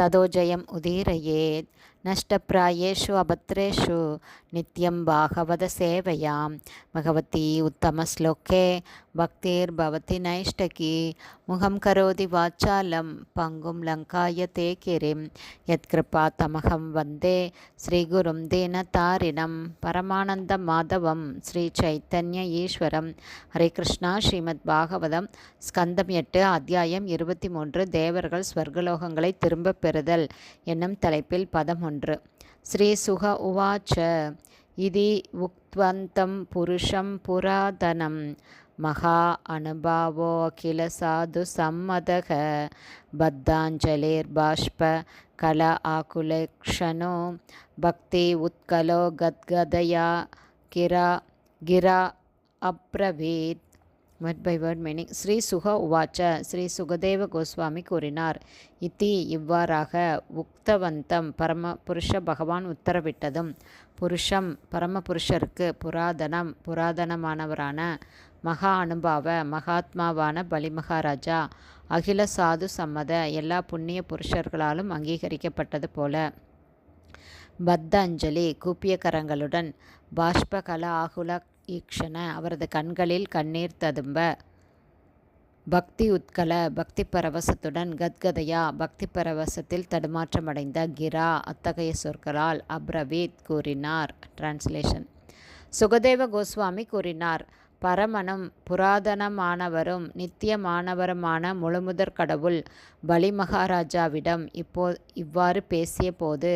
ததோஜயம் உதீரயேத் नष्टप्रायेषु अभद्रेषु नित्यं भागवतसेवयां भगवती उत्तमश्लोके भक्तिर्भवति नैष्टकी मुखं करोति वाचालं पङ्गुं लङ्कायते गिरिं यत्कृपातमहं वन्दे श्रीगुरुं दीनतारिणं परमानन्दमाधवं श्रीचैतन्य ஈஸ்வரம் ஹரே கிருஷ்ணா ஸ்ரீமத் பாகவதம் ஸ்கந்தம் எட்டு அத்தியாயம் இருபத்தி மூன்று தேவர்கள் ஸ்வர்கலோகங்களை திரும்பப் பெறுதல். என்னும் தலைப்பில் பதம் ஒன்று. ஸ்ரீ சுக உவாச்ச. இதி உக்வந்தம் புருஷம் புராதனம். மகா அனுபாவோ அகில சாது சம்மதக. பத்தாஞ்சலிர்பாஷ்ப கல ஆகுலக்ஷனோ. பக்தி உத்கலோ கத்கதயா கிரா கிரா அப்ரவீத். Word by word meaning Shri Shuka உவாச்ச ஸ்ரீ சுகதேவ கோஸ்வாமி கூறினார். இத்தி இவ்வாறாக உக்தவந்தம் பரம புருஷ பகவான் உத்தரவிட்டதும். புருஷம் பரம புருஷருக்கு புராதனம் புராதனமானவரான மகா அனுபாவ மகாத்மாவான பலிமகாராஜா அகில சாது சம்மத எல்லா புண்ணிய புருஷர்களாலும் அங்கீகரிக்கப்பட்டது போல. பத்த அஞ்சலி கூப்பிய கரங்களுடன் பாஷ்பகல ஆகுல ஈக்ஷண அவரது கண்களில் கண்ணீர் ததும்ப. பக்தி உத்கல பக்தி பரவசத்துடன் கத்கதையா பக்தி பரவசத்தில் தடுமாற்றமடைந்த கிரா அத்தகைய சொற்களால் அப்ரவீத் கூறினார். டிரான்ஸ்லேஷன் சுகதேவ கோஸ்வாமி கூறினார் பரமனும் புராதனமானவரும் நித்தியமானவருமான முழுமுதற் கடவுள் பலி மகாராஜாவிடம் இப்போ இவ்வாறு பேசிய போது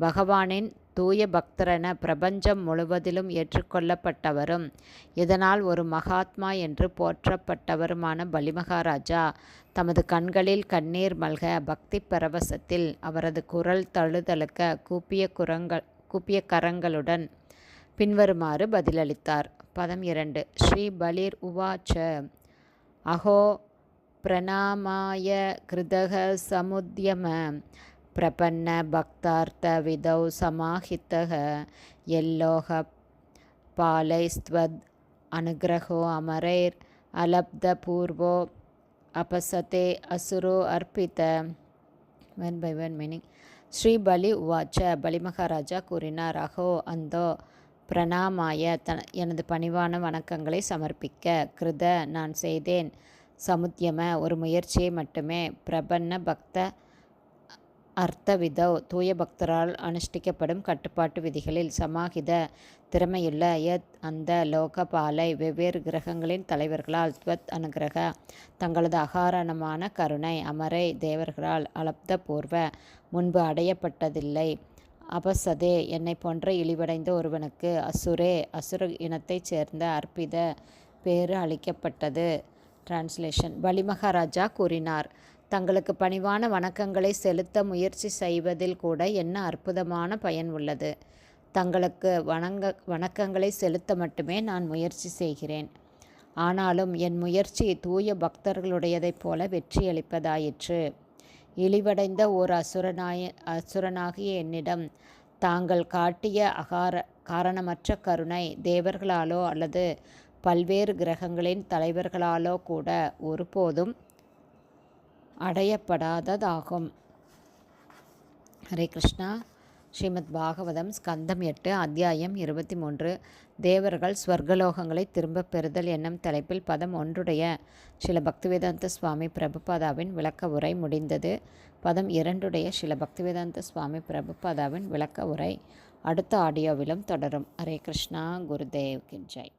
பகவானின் தூய பக்தரென பிரபஞ்சம் முழுவதிலும் ஏற்றுக்கொள்ளப்பட்டவரும். இதனால் ஒரு மகாத்மா என்று போற்றப்பட்டவருமான பலிமகாராஜா தமது கண்களில் கண்ணீர் மல்க பக்தி பரவசத்தில் அவரது குரல் தழுதழுக்க கூப்பிய குரங்கள் கூப்பிய கரங்களுடன் பின்வருமாறு பதிலளித்தார். பதம் இரண்டு. ஸ்ரீ பலிர் உவாச்ச. அஹோ பிரணாமாய கிருதக சமுத்தியம. பிரபன்ன பக்தார்த்த விதௌ சமாஹித்தக எல்லோக பாலைஸ்த்வத் அனுகிரகோ அமரைர் அலப்த பூர்வோ அபசதே அசுரோ அர்ப்பித்த one by one meaning Shri Bali உவாச்ச. பலி மகாராஜா கூறினார் அஹோ அந்தோ பிரணாமாய. தன எனது பணிவான வணக்கங்களை சமர்ப்பிக்க. கிருத நான் செய்தேன். சமுத்தியம ஒரு முயற்சியை மட்டுமே. பிரபன்ன பக்த அர்த்தவிதோ தூய பக்தரால் அனுஷ்டிக்கப்படும் கட்டுப்பாட்டு விதிகளில் சமாகித திறமையுள்ள யத் அந்த லோகபாலை வெவ்வேறு கிரகங்களின் தலைவர்களால் துவத் அனுகிரக தங்களது அகாரணமான கருணை அமரை தேவர்களால் அலப்த பூர்வ முன்பு அடையப்பட்டதில்லை அபசதே என்னை போன்ற இழிவடைந்த ஒருவனுக்கு அசுரே அசுர இனத்தைச் சேர்ந்த அற்பித பேறு அளிக்கப்பட்டது. டிரான்ஸ்லேஷன் பலிமகாராஜா கூறினார் தங்களுக்கு பணிவான வணக்கங்களை செலுத்த முயற்சி செய்வதில் கூட என்ன அற்புதமான பயன் உள்ளது. தங்களுக்கு வணங்க வணக்கங்களை செலுத்த மட்டுமே நான் முயற்சி செய்கிறேன். ஆனாலும் என் முயற்சி தூய பக்தர்களுடையதைப் போல வெற்றியளிப்பதாயிற்று இழிவடைந்த ஓர் அசுரனாய அசுரனாகிய என்னிடம் தாங்கள் காட்டிய அகார காரணமற்ற கருணை தேவர்களாலோ அல்லது பல்வேறு கிரகங்களின் தலைவர்களாலோ கூட ஒருபோதும் அடையப்படாததாகும். ஹரே கிருஷ்ணா. ஸ்ரீமத் பாகவதம் ஸ்கந்தம் எட்டு அத்தியாயம் இருபத்தி மூன்று தேவர்கள் ஸ்வர்கலோகங்களை திரும்பப் பெறுதல் என்னும் தலைப்பில் பதம் ஒன்றுடைய சில பக்திவேதாந்த சுவாமி பிரபுபாதாவின் விளக்க உரை முடிந்தது. பதம் இரண்டுடைய சில பக்திவேதாந்த சுவாமி பிரபுபாதாவின் விளக்க உரை அடுத்த ஆடியோவிலும் தொடரும். ஹரே கிருஷ்ணா. குருதேவ் கிஞ்சய்